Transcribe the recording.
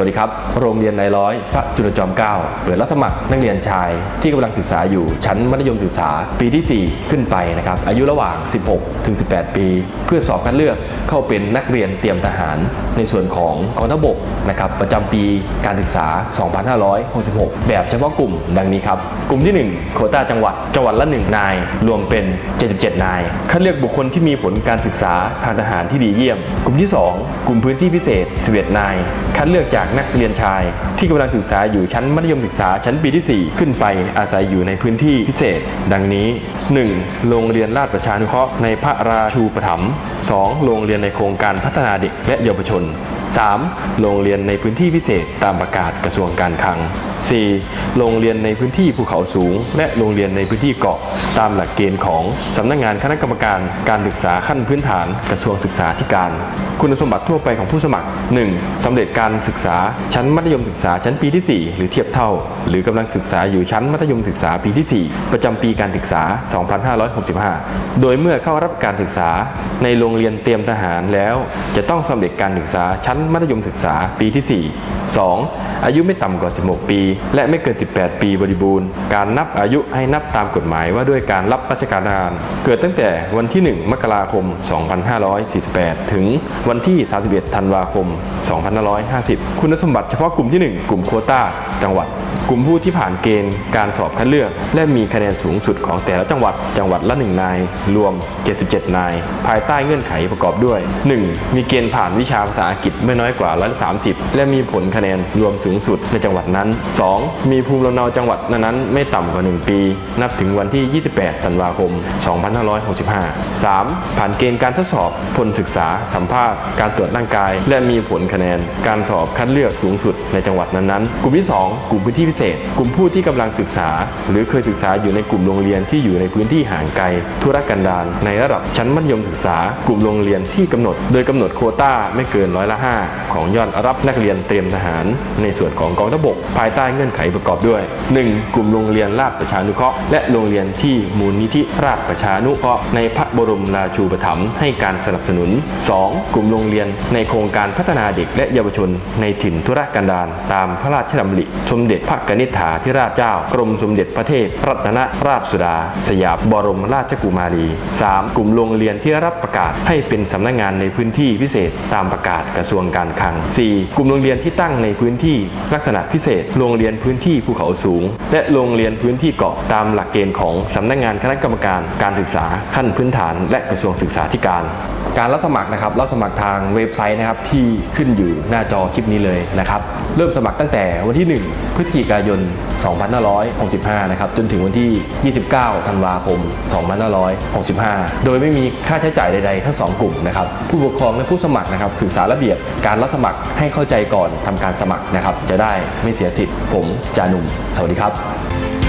วัสดีครับ โรงเรียนนายร้อยพระจุลจอมเกล้าเปิดรับสมัครนักเรียนชาย ที่กำลังศึกษาอยู่ชั้นมัธยมศึกษาปีที่ 4 ขึ้นไปนะครับ อายุระหว่าง 16 ถึง 18 ปี เพื่อสอบคัดเลือกเข้าเป็นนักเรียนเตรียมทหาร ในส่วนของกองทัพบกนะครับประจำปีการศึกษา 2566 แบบเฉพาะกลุ่มดังนี้ครับ กลุ่มที่ 1 โควต้าจังหวัดจังหวัดละ 1 นาย รวมเป็น 77 นาย คัดเลือกบุคคลที่มีผลการศึกษาทางทหารที่ดีเยี่ยม กลุ่มที่ 2 กลุ่มพื้นที่พิเศษ 11 นาย คัดเลือกจากนักเรียนชาย ที่กำลังศึกษาอยู่ชั้นมัธยมศึกษาชั้นปีที่ 4 ขึ้นไปอาศัยอยู่ในพื้นที่พิเศษ ดังนี้ 1. โรงเรียนราชประชานุเคราะห์ในพระราชูปถัมภ์ 2. โรงเรียนในโครงการพัฒนาเด็กและเยาวชน 3. โรงเรียนในพื้นที่พิเศษตามประกาศกระทรวงการคลัง 4. โรงเรียนในพื้นที่ภูเขาสูง และโรงเรียนในพื้นที่เกาะ ตามหลักเกณฑ์ของสำนักงานคณะกรรมการการศึกษาขั้นพื้นฐานกระทรวงศึกษาธิการ คุณสมบัติทั่วไปของผู้สมัคร 1. สำเร็จการศึกษาชั้นมัธยมศึกษาชั้นปีที่ 4 หรือเทียบเท่า หรือกำลังศึกษาอยู่ชั้นมัธยมศึกษาปีที่ 4 ประจำปีการศึกษา 2565 โดยเมื่อเข้ารับการศึกษา ในโรงเรียนเตรียมทหารแล้ว จะต้องสำเร็จการศึกษาชั้นมัธยมศึกษาปีที่ 4 2. อายุไม่ต่ำกว่า 16 ปี และไม่เกิน 18 ปีบริบูรณ์ การนับอายุให้นับตามกฎหมายว่าด้วยการรับราชการทหารเกิดตั้งแต่วันที่ 1 มกราคม 2548 ถึงวันที่ 31 ธันวาคม 2550 คุณสมบัติเฉพาะกลุ่มที่ 1 กลุ่มโควต้า จังหวัด กลุ่มผู้ที่ผ่านเกณฑ์การสอบคัดเลือก และมีคะแนนสูงสุดของแต่ละจังหวัดจังหวัดละ 1 นาย รวม 77 นาย ภายใต้เงื่อนไขประกอบด้วย 1. มีเกณฑ์ผ่านวิชาภาษาอังกฤษไม่น้อยกว่าร้อยละ30และมีผลคะแนนรวมสูงสุดในจังหวัดนั้น 2. มีภูมิลำเนาจังหวัดนั้นๆไม่ต่ำกว่า 1 ปี นับถึงวันที่ 28 ธันวาคม 2565 3. ผ่านเกณฑ์การทดสอบพลศึกษา สัมภาษณ์ การตรวจร่างกาย และมีผลคะแนน การสอบคัดเลือกสูงสุดในจังหวัดนั้นๆ กลุ่มที่ 2กลุ่มพื้นที่พิเศษ กลุ่มผู้ที่กำลังศึกษา หรือเคยศึกษาอยู่ในกลุ่มโรงเรียนที่อยู่ในพื้นที่ห่างไกล ธุรกันดารในระดับชั้นมัธยมศึกษา กลุ่มโรงเรียนที่กำหนด โดยกำหนดโควต้าไม่เกินร้อยละ 5 ของยอดรับนักเรียนเตรียมทหาร ในส่วนของกองทัพบก ภายใต้เงื่อนไขประกอบด้วย 1. กลุ่มโรงเรียนราชประชานุเคราะห์และโรงเรียนที่มูลนิธิราชประชานุเคราะห์ในพระบรมราชูปถัมภ์ให้การสนับสนุน 2. กลุ่มโรงเรียนในโครงการพัฒนาเด็กและเยาวชน ในถิ่นธุรกันดารตามพระราชดำริสมเด็จพระกนิษฐาธิราชเจ้า กรมสมเด็จพระเทพรัตนราชสุดา สยามบรมราชกุมารี 3. กลุ่มโรงเรียนที่รับประกาศให้เป็นสำนักงานในพื้นที่พิเศษตามประกาศกระทรวงการคลัง 4. กลุ่มโรงเรียนที่ตั้งในพื้นที่ลักษณะพิเศษ โรงเรียนพื้นที่ภูเขาสูง และโรงเรียนพื้นที่เกาะตามหลักเกณฑ์ของสำนักงานคณะกรรมการการศึกษาขั้นพื้นฐานและกระทรวงศึกษาธิการ การรับสมัครนะครับรับสมัครทางเว็บไซต์นะครับที่ขึ้นอยู่หน้าจอคลิปนี้เลยนะครับเริ่มสมัครตั้งแต่วันที่ 1พฤศจิกายน 2565 นะครับ จนถึงวันที่ 29 ธันวาคม 2565 โดยไม่มีค่าใช้จ่ายใดๆ ทั้งสองกลุ่มนะครับ ผู้ปกครองและผู้สมัครนะครับ ศึกษาระเบียบการรับสมัครให้เข้าใจก่อนทำการสมัครนะครับ จะได้ไม่เสียสิทธิ์ ผมจานุ่ม สวัสดีครับ